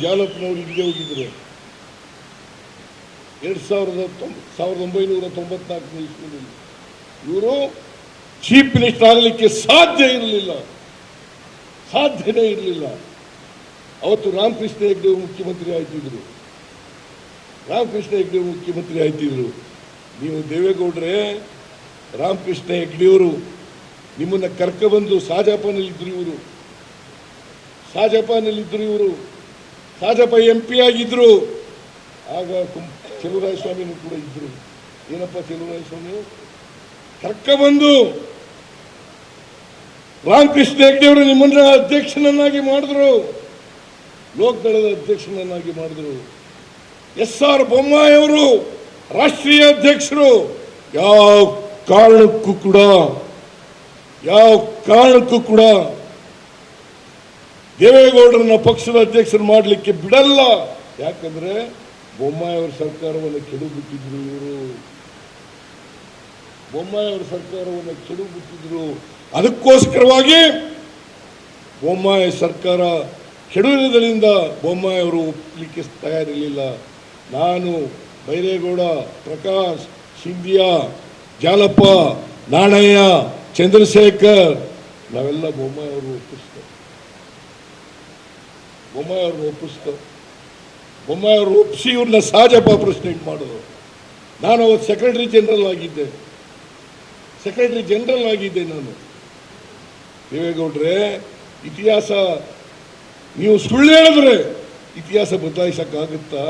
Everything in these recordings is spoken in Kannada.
ಜಾಲಪ್ಪನವರು ಇಲ್ಲಿಗೆ ಹೋಗಿದ್ದರು ಎರಡು ಸಾವಿರದ ತೊಂಬ ಸಾವಿರದ ಒಂಬೈನೂರ ತೊಂಬತ್ನಾಲ್ಕನೇ ಇಸ್ವಿನಲ್ಲಿ ಇವರು ಚೀಫ್ ಮಿನಿಸ್ಟರ್ ಆಗಲಿಕ್ಕೆ ಸಾಧ್ಯ ಇರಲಿಲ್ಲ. ಸಾಧ್ಯನೇ ಇರಲಿಲ್ಲ. ಅವತ್ತು ರಾಮಕೃಷ್ಣ ಹೆಗ್ಡೆ ಮುಖ್ಯಮಂತ್ರಿ ಆಯ್ತಿದ್ರು. ರಾಮಕೃಷ್ಣ ಹೆಗ್ಡೆ ಮುಖ್ಯಮಂತ್ರಿ ಆಯ್ತಿದ್ರು. ನೀವು ದೇವೇಗೌಡ್ರೆ, ರಾಮಕೃಷ್ಣ ಹೆಗ್ಡೆಯವರು, ನಿಮ್ಮನ್ನ ಕರ್ಕೊಬಂದು ಸಾಜಾಪನಲ್ಲಿದ್ದರು ಇವರು. ಸಾಜಾಪನಲ್ಲಿದ್ದರು ಇವರು. ಸಾಜಪ್ಪ ಎಂ ಪಿ ಆಗಿದ್ರು. ಆಗ ಚೆಲುವರಾಯ ಸ್ವಾಮಿನೂ ಕೂಡ ಇದ್ದರು ಏನಪ್ಪ ಚೆಲುವರಾಯ ಸ್ವಾಮಿ? ಕರ್ಕೊಬಂದು ರಾಮಕೃಷ್ಣ ಹೆಗ್ಡೆಯವರು ನಿಮ್ಮನ್ನ ಅಧ್ಯಕ್ಷನನ್ನಾಗಿ ಮಾಡಿದ್ರು. ಲೋಕದಳದ ಅಧ್ಯಕ್ಷನನ್ನಾಗಿ ಮಾಡಿದ್ರು. ಎಸ್ ಆರ್ ಬೊಮ್ಮಾಯಿಯವರು ರಾಷ್ಟ್ರೀಯ ಅಧ್ಯಕ್ಷರು. ಯಾವ ಕಾರಣಕ್ಕೂ ಕೂಡ, ಯಾವ ಕಾರಣಕ್ಕೂ ಕೂಡ ದೇವೇಗೌಡರನ್ನ ಪಕ್ಷದ ಅಧ್ಯಕ್ಷರು ಮಾಡಲಿಕ್ಕೆ ಬಿಡಲ್ಲ. ಯಾಕಂದ್ರೆ ಬೊಮ್ಮಾಯಿ ಅವರ ಸರ್ಕಾರವನ್ನು ಕೆಡುಬಿಟ್ಟಿದ್ರು ಇವರು. ಬೊಮ್ಮಾಯಿ ಅವರ ಸರ್ಕಾರವನ್ನು ಕೆಡುಬಿಟ್ಟಿದ್ರು. ಅದಕ್ಕೋಸ್ಕರವಾಗಿ ಬೊಮ್ಮಾಯಿ ಸರ್ಕಾರ ಕೆಡುವುದರಿಂದ ಬೊಮ್ಮಾಯಿಯವರು ಒಪ್ಪಲಿಕ್ಕೆ ತಯಾರಿರಲಿಲ್ಲ. ನಾನು ಬೈರೇಗೌಡ, ಪ್ರಕಾಶ್, ಸಿಂಧಿಯಾ ಜಾಲಪ್ಪ ನಾಣಯ್ಯ, ಚಂದ್ರಶೇಖರ್, ನಾವೆಲ್ಲ ಬೊಮ್ಮಾಯಿಯವರು ಒಪ್ಪಿಸ್ತೇವೆ ಬೊಮ್ಮಾಯಿ ಒಪ್ಪಿಸ್ತು. ಬೊಮ್ಮಾಯವ್ರು ಒಪ್ಪಿಸಿ ಇವ್ರನ್ನ ಸಹಜಪ್ಪ ಪ್ರೆಸಿಡೆಂಟ್ ಮಾಡೋದು ನಾನು ಅವತ್ತು ಸೆಕ್ರೆಟರಿ ಜನರಲ್ ಆಗಿದ್ದೆ. ಸೆಕ್ರೆಟರಿ ಜನರಲ್ ಆಗಿದ್ದೆ ನಾನು. ದೇವೇಗೌಡ್ರೆ, ಇತಿಹಾಸ, ನೀವು ಸುಳ್ಳು ಹೇಳಿದ್ರೆ ಇತಿಹಾಸ ಬದಲಾಯಿಸೋಕ್ಕಾಗುತ್ತಾ?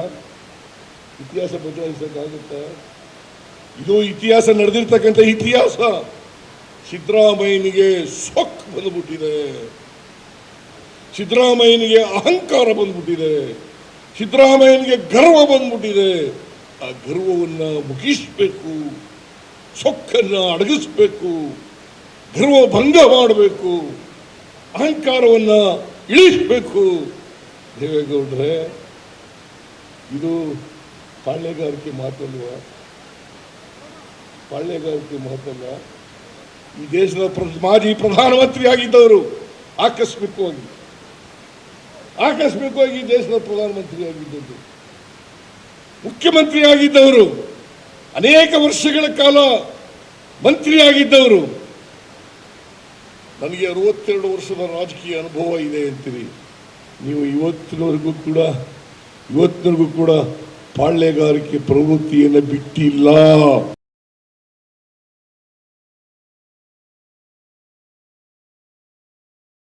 ಇತಿಹಾಸ ಬದಲಾಯಿಸೋಕ್ಕಾಗುತ್ತಾ? ಇದು ಇತಿಹಾಸ ನಡೆದಿರ್ತಕ್ಕಂಥ ಇತಿಹಾಸ. ಸಿದ್ದರಾಮಯ್ಯನಿಗೆ ಸೊಕ್ ಬಂದ್ಬಿಟ್ಟಿದೆ. ಸಿದ್ದರಾಮಯ್ಯನಿಗೆ ಅಹಂಕಾರ ಬಂದ್ಬಿಟ್ಟಿದೆ. ಸಿದ್ದರಾಮಯ್ಯನಿಗೆ ಗರ್ವ ಬಂದ್ಬಿಟ್ಟಿದೆ. ಆ ಗರ್ವವನ್ನ ಮುಗಿಸ್ಬೇಕು, ಸೊಕ್ಕನ್ನ ಅಡಗಿಸ್ಬೇಕು, ಗರ್ವ ಭಂಗ ಮಾಡಬೇಕು, ಅಹಂಕಾರವನ್ನ ಇಳಿಸಬೇಕು. ದೇವೇಗೌಡ್ರೆ, ಇದು ಪಾಳ್ಯಗಾರಿಕೆ ಮಾತಲ್ವ? ಪಾಳ್ಯಗಾರಿಕೆ ಮಾತಲ್ಲ. ಈ ದೇಶದ ಮಾಜಿ ಪ್ರಧಾನಮಂತ್ರಿ ಆಗಿದ್ದವರು ಆಕಸ್ಮಿಕವಾಗಿ. ಆಕಸ್ಮಿಕವಾಗಿ ದೇಶದ ಪ್ರಧಾನಮಂತ್ರಿ ಆಗಿದ್ದದ್ದು ಮುಖ್ಯಮಂತ್ರಿ ಆಗಿದ್ದವರು ಅನೇಕ ವರ್ಷಗಳ ಕಾಲ ಮಂತ್ರಿ ಆಗಿದ್ದವರು ನನಗೆ ಅರವತ್ತೆರಡು ವರ್ಷದ ರಾಜಕೀಯ ಅನುಭವ ಇದೆ ಅಂತೀರಿ. ನೀವು ಇವತ್ತಿನವರೆಗೂ ಕೂಡ ಇವತ್ತಿನವರೆಗೂ ಕೂಡ ಪಾಳ್ಯಗಾರಿಕೆ ಪ್ರವೃತ್ತಿಯನ್ನು ಬಿಟ್ಟಿಲ್ಲ.